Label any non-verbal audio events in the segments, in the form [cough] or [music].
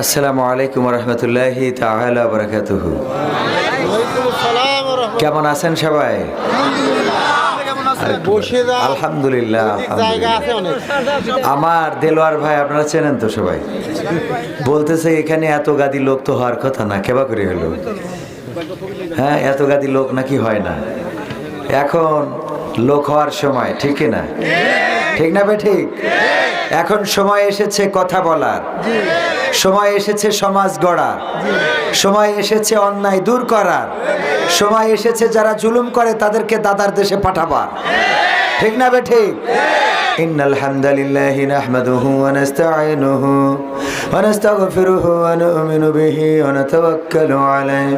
আসসালামু আলাইকুম রহমতুল্লাহি তাহলা বরকাতুহ কেমন আছেন সবাই? আলহামদুলিল্লাহ। আমার দেলোয়ার ভাই আপনারা চেনেন তো সবাই? বলতেছে এখানে এত গাদি লোক তো হওয়ার কথা না কেবা করে হলো? হ্যাঁ এত গাদি লোক নাকি হয় না। এখন লোক হওয়ার সময় ঠিক না? ঠিক না বে ঠিক? এখন সময় এসেছে কথা বলার। সময় এসেছে সমাজ গড়ার সময় এসেছে অন্যায় দূর করার সময় এসেছে যারা জুলুম করে তাদেরকে দাদার দেশে পাঠাবার ঠিক না বে ঠিক إن الحمد لله نحمده ونستعينه ونستغفره ونؤمن به ونتوكل عليه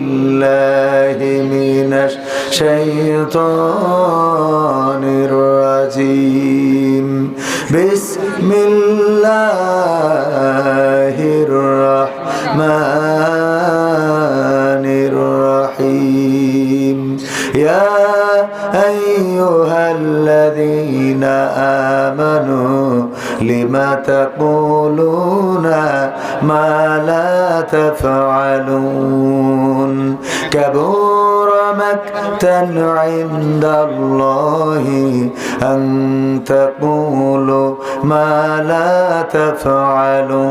بالله من الشيطان الرجيم. بسم الله الرحمن الرحيم. يا أيها الذين آمنوا لما تقولون ما لا تفعلون. كبر مكتا عند الله أن تقولوا ما لا تفعلون.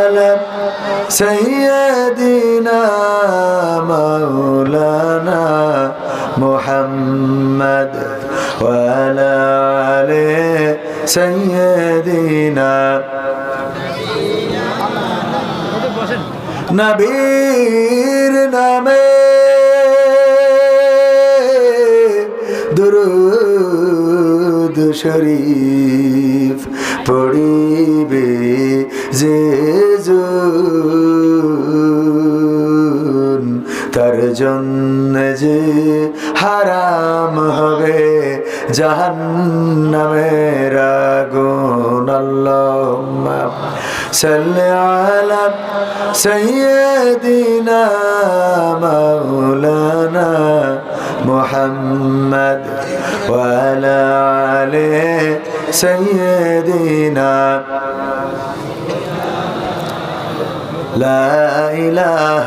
سيدنا مولانا محمد وعلى آله سيدنا নবীর নামে দুরুদ শরীফ পড়িবে জন্য যে হারাম হবে জাহান্নামের আগুন আল্লাহুম্মা সাল্লি আলা সাইয়্যিদিনা মাওলানা মুহাম্মদ ওয়া আলা আলি সাইয়্যিদিনা لا إله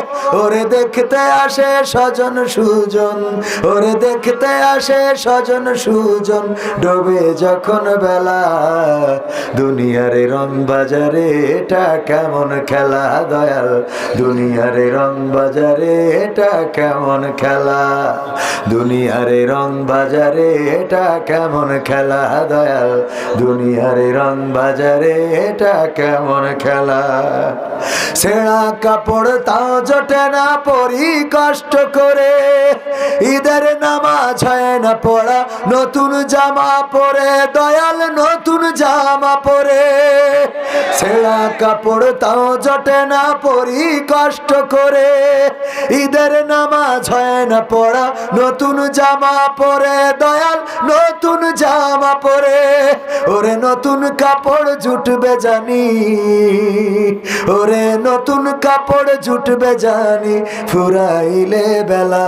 ওরে দেখতে আসে স্বজন সুজন, ওরে দেখতে আসে স্বজন সুজন। ডোবে যখন বেলা, দুনিয়ারে রং বাজারে এটা কেমন খেলা দয়াল। দুনিয়ারে রং বাজারে এটা কেমন খেলা, দুনিয়ারে রং বাজারে এটা কেমন খেলা দয়াল। দুনিয়ারে রং বাজারে এটা কেমন খেলা। ছেঁড়া কাপড় তাও জোটে না পরি কষ্ট করে। ঈদের নামাজ হয় না পড়া, নতুন জামা পরে, দয়াল নতুন জামা পরে। ছেঁড়া কাপড় তাও জোটে না পরি কষ্ট করে। ঈদের নামাজ হয় না পড়া, নতুন জামা পরে, দয়াল নতুন জামা পরে। ওরে নতুন কাপড় জুটবে জানি, ওরে নতুন কাপড় জুটবে জানি। ফুরাইলে বেলা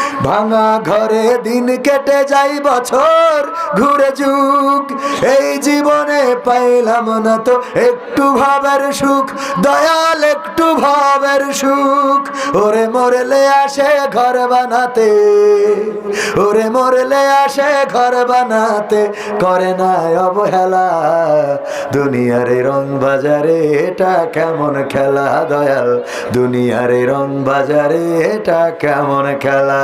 ভাঙা ঘরে দিন কেটে যাই বছর, ঘুরে যুগ। এই জীবনে পাইলাম না তো একটু ভাবের সুখ, দয়াল একটু ভাবের সুখ। ওরে মরলে আসে ঘর বানাতে, ওরে মরলে আসে ঘর বানাতে, করে না অবহেলা। দুনিয়ারে রং বাজারে এটা কেমন খেলা, দয়াল? দুনিয়ারে রং বাজারে এটা কেমন খেলা?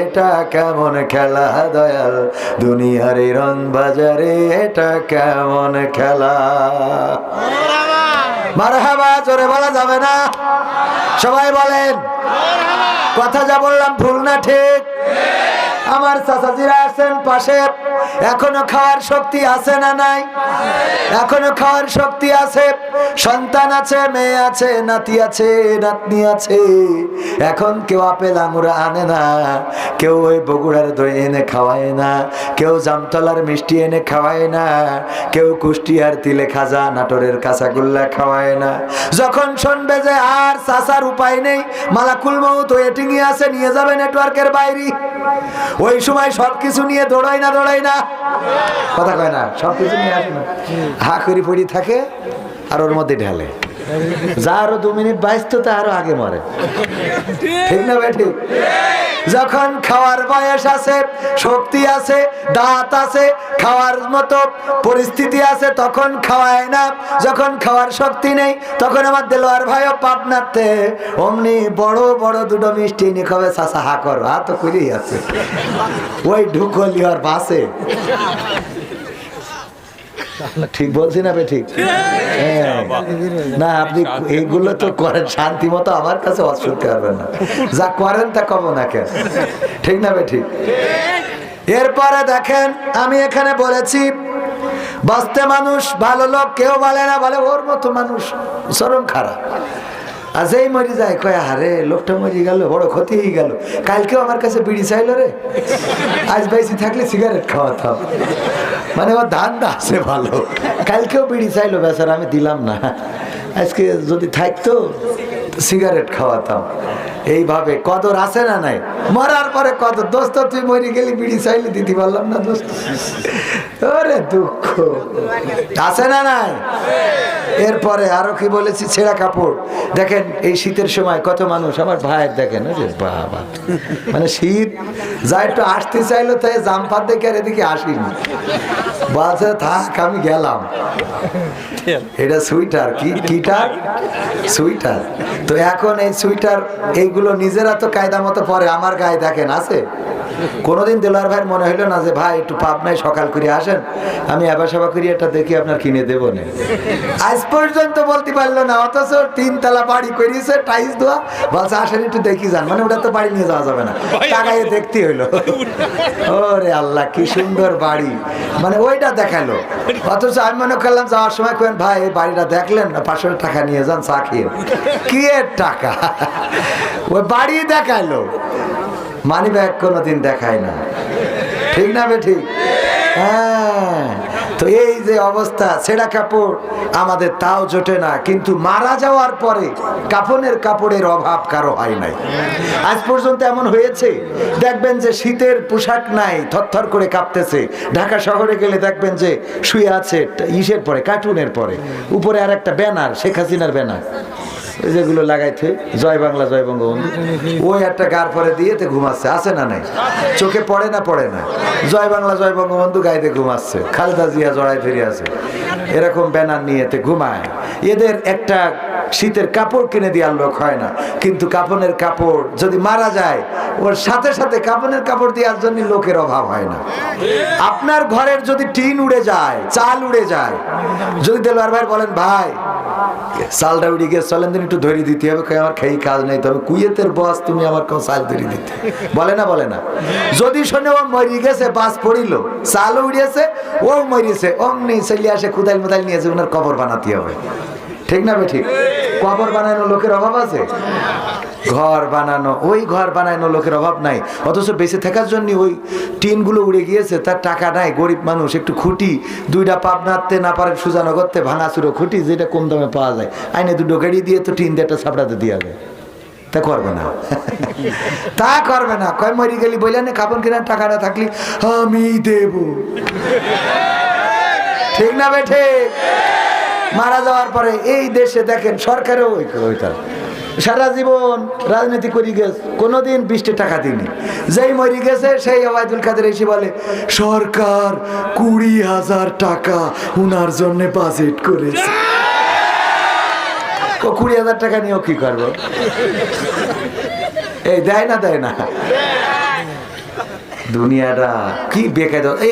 এটা কেমন খেলা, দয়াল? দুনিয়ার রং বাজারে এটা কেমন খেলা? মারহাবা, জোরে বলা যাবে না? সবাই বলেন, কথা যা বললাম ভুল না ঠিক? আমার চাচাজিরা আছেন পাশে। এখনও খাওয়ার শক্তি আছে না নাই? এখনও খাওয়ার শক্তি আছে। সন্তান আছে, মেয়ে আছে, নাতি আছে, নাতনি আছে। এখন কেউ আপেল, আঙুর আনে না। কেউ ওই বগুড়ার দই এনে খাওয়ায় না। কেউ জামতলার মিষ্টি এনে খাওয়ায় না। কেউ কুষ্টিয়ার তিলে খাজা, নাটোরের কাঁচাগোল্লা খাওয়ায় না। যখন শুনবে যে আর চাচার উপায় নেই, মালাকুল মৌত ওয়েটিং আছে, নিয়ে যাবে নেটওয়ার্কের বাইরে। ওই সময় সবকিছু নিয়ে দৌড়াই না দৌড়াই না। কথা কয় না, সবকিছু নিয়ে আসে না। হা করি পড়ি থাকে আর ওর মধ্যে ঢালে। যা আরও দু মিনিট বাইশ তো আরও আগে মরে। ঠিক না ভাই, ঠিক? যখন খাওয়ার বয়স আছে, শক্তি আছে, দাঁত আছে, খাওয়ার মতো পরিস্থিতি আছে, তখন খাওয়ায় না। যখন খাওয়ার শক্তি নেই, তখন আমার দেলোয়ার ভাইও পাটনাতে অমনি বড় বড় দুটো মিষ্টি এনে খাবে চাষা হা কর, হা তো আছে। ওই ঢুকলি আর বাসে। ঠিক বলছি না ঠিক। হ্যাঁ। না, আপনি এইগুলো তো করেন, শান্তি মতো আমার কাছে অজ হবে না। যা করেন তা কব না কেন? ঠিক না ঠিক? এরপরে দেখেন, আমি এখানে বলেছি, বাঁচতে মানুষ ভালো লোক কেউ বলে না, বলে ওর মতো মানুষ, চরম খারাপ। আর যেই মরি যায়, কয়া হারে লোকটা মরি গেল, বড় ক্ষতি হয়ে গেল। কালকেও আমার কাছে বিড়ি চাইলো রে। আজ বেশি থাকলে সিগারেট খাওয়াতাম। মানে ওর ধানটা আছে ভালো। কালকেও বিড়ি চাইলো, বেচার, আমি দিলাম না। আজকে যদি থাকতো সিগারেট খাওয়াতাম। এইভাবে কদর আছে না নাই? মরার পরে কদর। দোস্ত, তুই মরে গেলি, বিড়ি চাইলে, দিতে পারলাম না দোস্ত। ওরে দুঃখ। আছে না নাই? এরপরে আরও কি বলেছি? ছেঁড়া কাপড়। দেখেন, এই শীতের সময় কত মানুষ, আমার ভাইয়ের দেখেন বাবা। মানে শীত, যা একটু আসতে চাইলো, তাই জামপাত দেখে আর এদিকে আসিনি। বলছে, থাক, আমি গেলাম। এটা সুইটার কি কিটার সুইটার তো এখন এই সুইটার এইগুলো নিজেরা তো কায়দা মতো পরে আমার গায়ে দেখেন আছে? কোনোদিন দেলার ভাইয়ের মনে হইল না যে ভাই একটু পাবনায় সকাল করে আসেন। আমি আবার সভা করি এটা দেখি আপনার কিনে দেবো না। আজ পর্যন্ত বলতে পারল না অথচ তিন তলা বাড়ি করিয়েছে টাইস দেওয়া বলছে আসেন একটু দেখি যান। মানে ওটা তো বাড়ি নিয়ে যাওয়া যাবে না। টাকায় দেখতে হইল। ওরে আল্লাহ কি সুন্দর বাড়ি। মানে ওইটা দেখাল। অথচ আমি মনে করলাম যাওয়ার সময় কেন ভাই এই বাড়িটা দেখলেন না? পাঁচশো টাকা নিয়ে যান চা খেয়ে কি এর টাকা? ওই বাড়ি দেখাল মানি ব্যাগ কোনোদিন দেখায় না। ঠিক না বে ঠিক? হ্যাঁ। তো এই যে অবস্থা ছেঁড়া কাপড় আমাদের তাও জোটে না, কিন্তু মারা যাওয়ার পরে কাফনের কাপড়ের অভাব কারও হয় নাই। আজ পর্যন্ত এমন হয়েছে, দেখবেন যে শীতের পোশাক নাই, থরথর করে কাঁপতেছে। ঢাকা শহরে গেলে দেখবেন যে শুয়ে আছে, ইসের পরে, কার্টুনের পরে। উপরে আর একটা ব্যানার, শেখ হাসিনার ব্যানার। যেগুলো লাগাইছে জয় বাংলা, জয় বঙ্গবন্ধু। ওই একটা গার পরে দিয়েতে ঘুমাচ্ছে, আছে না নাই? চোখে পড়ে না পড়ে না? জয় বাংলা, জয় বঙ্গবন্ধু গাইতে ঘুমাচ্ছে, খালেদা জিয়া জড়াই ফিরে আছে। এরকম ব্যানার নিয়েতে ঘুমায়। এদের একটা শীতের কাপড় কিনে দেওয়ার লোক হয় না, কিন্তু কাপনের কাপড় যদি মারা যায়, ওর সাথে সাথে কাপনের কাপড় দেওয়ার জন্য লোকের অভাব হয় না। আপনার ঘরের যদি টিন উড়ে যায়, চাল উড়ে যায়, যদি দেলোয়ার ভাই বলেন, ভাই চালটা উড়ে গিয়ে চলেন দিন, একটু ধরে দিতে হবে আমার খেয়ে কাজ নেই, তবে কুয়েতের বস তুমি আমার কেউ সাল ধরে দিতে। বলে না বলে না। যদি শোনে ও মরি গেছে, বাস পড়িল সাল উড়িয়েছে, ও মরিয়েছে অমনি চলে আসে কুদাল মুদাল নিয়েছে ওনার কবর বানাতে হবে। ঠিক না বে ঠিক? কবর বানানো লোকের অভাব আছে? ঘর বানানো, ওই ঘর বানানো লোকের অভাব নাই। অথচ বেঁচে থাকার জন্য ওই টিনগুলো উড়ে গিয়েছে, তার টাকা নাই, গরিব মানুষ, একটু খুঁটি, দুইটা পাপ নাড়তে না পারে সুজানো করতে ভাঙাচুরো খুঁটি, যেটা কম দামে পাওয়া যায়। আইনে দুটো গাড়ি দিয়ে তো টিন দিয়ে একটা ছাপড়াতে দেওয়া যায়। তা করবে না। [laughs] তা করবে না। কয়, মরি গেলি বললে না কাপড় কেনার টাকা না থাকলি, আমি দেব। ঠিক না বেঠে মারা যাওয়ার পরে এই দেশে দেখেন, সরকারও ওই ওইটা। সারা জীবন রাজনীতি করি গেছে, কোনোদিন বৃষ্টি টাকা দিনি যেই মরি গেছে, সেই ওবায়দুল কাদের এসে বলে, সরকার কুড়ি হাজার টাকা উনার জন্য বাজেট করেছে। কুড়ি হাজার টাকা নিয়েও কি করব? এই দেয় না দেয় না। দুনিয়াটা কি বেকার এই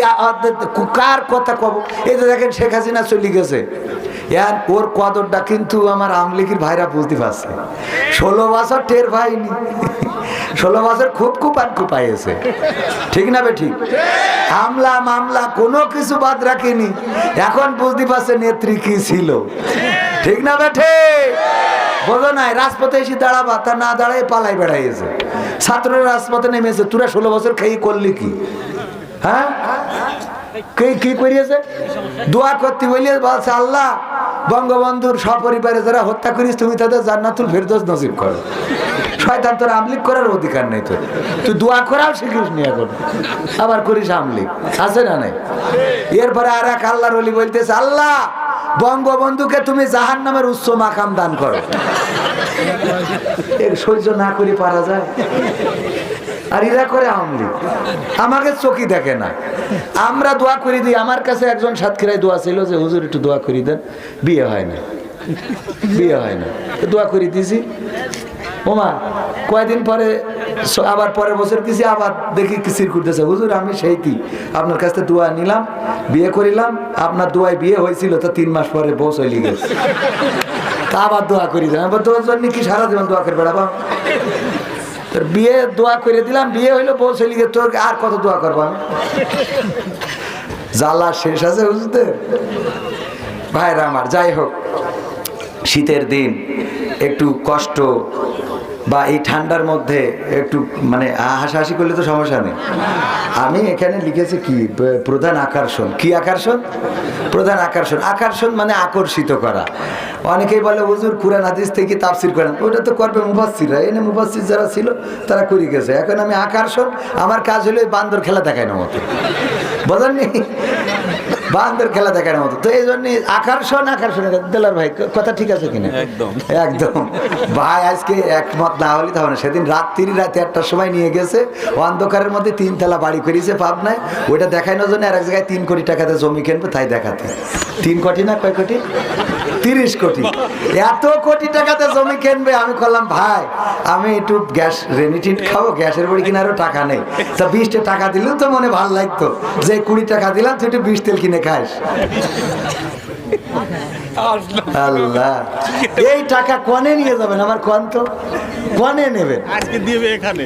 কার কথা কব? এই যে দেখেন শেখ হাসিনা চলে গেছে। ইয়ার ওর কদরটা কিন্তু আমার আমলিকির ভাইরা বুঝতে পারছে। ষোলো বছর টের পাইনি। ষোলো বছর খুব কুপান কুপাইছে ঠিক না বে ঠিক? হামলা মামলা কোনো কিছু বাদ রাখিনি। এখন বুঝতে পারছে নেত্রী কি ছিল। ঠিক না বে ঠিক? বোঝো নাই, রাজপথে এসে দাঁড়াবা, তা না দাঁড়ায় পালাই বেড়াইছে ছাত্ররা রাজপথে নেমেছে, তোরা ষোলো বছর খেয়ে করলি কি? হ্যাঁ? কে, কি করিয়েছে? দোয়া করতে বলিয়ে আল্লাহ বঙ্গবন্ধুর সপরিবারে যারা হত্যা করিস তুমি তাদের জান্নাতুল ফেরদৌস নসিব করো। শয়তান তোর আমলিক করার অধিকার নেই তোর। তুই দোয়া করাও শিখিস নি এখন। আবার করিস আমলিক। আছে না নাই? এরপরে আর এক আল্লাহর অলি বলতেছে, আল্লাহ, বঙ্গবন্ধুকে তুমি জাহান নামের উচ্চ মাকাম দান করো। সহ্য না করে পারা যায়। আর এরা করে আমলি আমাকে চোখই দেখে না। আমরা দোয়া করে দিই। আমার কাছে একজন সাতক্ষীরায় দোয়া ছিল যে, হুজুর, একটু দোয়া করি দেন। বিয়ে হয় না। বিয়ে হয় না। দোয়া করে দিয়েছি ওমা, কয়দিন পরে আবার পরের বছর কিছু আবার দেখি কিসির করতেছে হুজুর, আমি সেইটি আপনার কাছ দোয়া নিলাম, বিয়ে করিলাম। আপনার দোয়ায় বিয়ে হয়েছিল, তো তিন মাস পরে বউ চলে গেছে। তা আবার দোয়া করি আবার দোয়ার জন্য কি সারা জীবন দোয়া করে বেড়াবো তোর বিয়ে দোয়া করে দিলাম, বিয়ে হইল বউ গেছে তোর আর কত দোয়া করব আমি? জ্বালা শেষ আছে বুঝতে? ভাইরা আমার, যাই হোক, শীতের দিন, একটু কষ্ট বা এই ঠান্ডার মধ্যে একটু মানে হাসাহাসি করলে তো সমস্যা নেই। আমি এখানে লিখেছি কি? প্রধান আকর্ষণ। কি আকর্ষণ? প্রধান আকর্ষণ। আকর্ষণ মানে আকর্ষিত করা। অনেকেই বলে, হুজুর, কুরআন, হাদিস থেকে তাফসির করেন ওটা তো করবে মুফাসিররা এনে মুফাসির যারা ছিল, তারা করে গেছে। এখন আমি আকর্ষণ আমার কাজ হলো বান্দর খেলা দেখায় না মতো। বোঝেননি? বান্দর খেলা দেখার মতো। তো এই জন্য আকর্ষণ আকর্ষণ। দেলার ভাই কথা ঠিক আছে কিনা? একদম। একদম। ভাই আজকে একমত না হলে তখন সেদিন রাত্রি রাতে একটার সময় নিয়ে গেছে অন্ধকারের মধ্যে তিন তলা বাড়ি করিয়েছে পাবনায়। ওইটা দেখানোর জন্য আর এক জায়গায় তিন কোটি টাকাতে জমি কিনবে তাই দেখাতে। তিন কোটি না কয় কোটি? তিরিশ কোটি। এত কোটি টাকাতে জমি কিনবে আমি করলাম ভাই আমি একটু গ্যাস রেমিটেন্ট খাব গ্যাসের বড়ি কেনারও টাকা নেই। তা বিশটা টাকা দিলেও তো মনে ভালো লাগতো। যে কুড়ি টাকা দিলাম তুই একটু বিষ তেল কিনে খাস আল্লাহ। এই টাকা কনে নিয়ে যাবেন? আমার কন তো? কনে নেবেন? আজকে দিবে এখানে।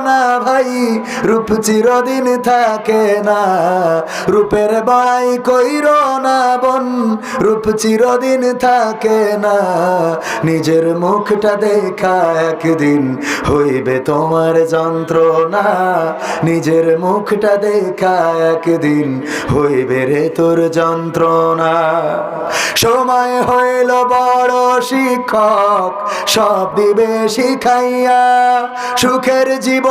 না ভাই, রূপ চিরদিন থাকে না। রূপের বড়াই কইর না বোন, রূপ চিরদিন থাকে না। নিজের মুখটা দেখা একদিন হইবে তোমার যন্ত্রণা। নিজের মুখটা দেখা একদিন হইবে রে তোর যন্ত্রণা। সময় হইল বড় শিক্ষক, সব দিবে শিখাইয়া। সুখের জীবন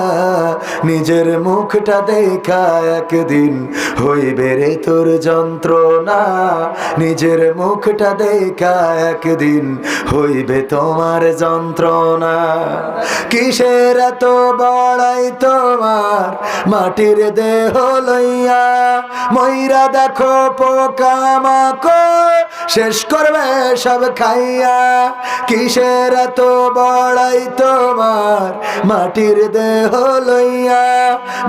নিজের মুখটা দেখা একদিন হইবে রে তোর যন্ত্রণা। নিজের মুখটা দেখা একদিন হইবে তোমার যন্ত্রণা। কিসের এত বড়াই তোমার? মাটির দেহ লইয়া ময়রা দেখো পোকামাকো শেষ করবে সব খাইয়া। কিসের এত বড়াই তোমার? মাটির দেহ লইয়া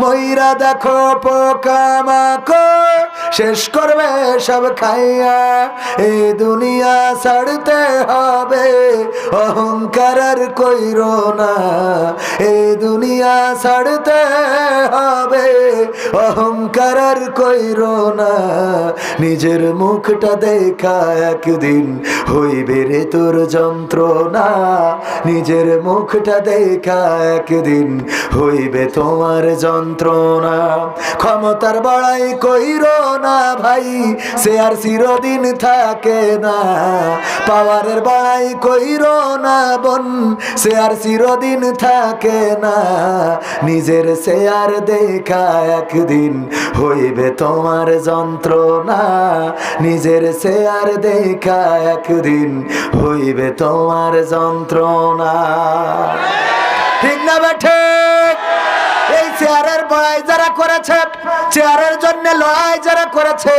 ময়রা দেখো পোকামাকো শেষ করবে সব খাইয়া। এই দুনিয়া ছাড়তে হবে অহংকার আর কইর না। এই দুনিয়া ছাড়তে হবে অহংকার আর কইর না। নিজের মুখটা দেখা একদিন হইবে রে তোর যন্ত্রণা। নিজের মুখটা দেখা একদিন হইবে তোমার যন্ত্রণা। ক্ষমতার বড়াই কইর না ভাই, সে আর চিরদিন থাকে না। পাওয়ারের বড়াই কইর না বোন, সে আর চিরদিন থাকে না। নিজের সে আর দেখা একদিন হইবে তোমার যন্ত্রণা। নিজের সে আর দেখা একদিন হইবে তোমার যন্ত্রণা। ঠিক না বেঠে এই চেয়ারের বড়াই যারা করেছে চেয়ারের জন্য লড়াই যারা করেছে,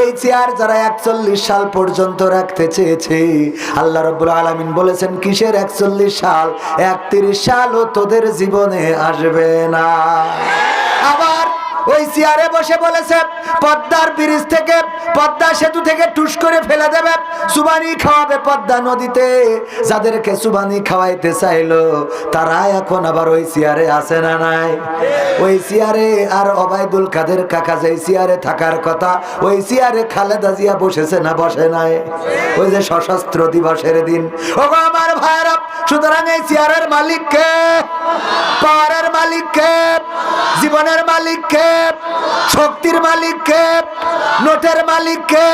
এই চেয়ার যারা একচল্লিশ সাল পর্যন্ত রাখতে চেয়েছে, আল্লাহ রব্বুল আলমিন বলেছেন, কিসের একচল্লিশ সাল? একত্রিশ সালও তোদের জীবনে আসবে না। ওই চেয়ারে বসে বলেছে, পদ্মার ব্রিজ থেকে পদ্মা সেতু থেকে টুস করে ফেলে দেবে, সুবানি খাওয়াবে পদ্মা নদীতে। যাদেরকে সুবানি খাওয়াইতে চাইলো তারা এখন আবার ওই চেয়ারে আসে না নাই? ওই চেয়ারে আর অবায়দুল কাদের কাকা যে চেয়ারে থাকার কথা, ওই চেয়ারে খালেদা জিয়া বসেছে না বসে নাই? ওই যে সশস্ত্র দিবসের দিন। ও আমার ভাইরা সুতরাং এই চেয়ারের মালিককে পাওয়ারের মালিককে জীবনের মালিককে শক্তির মালিককে নোটের মালিককে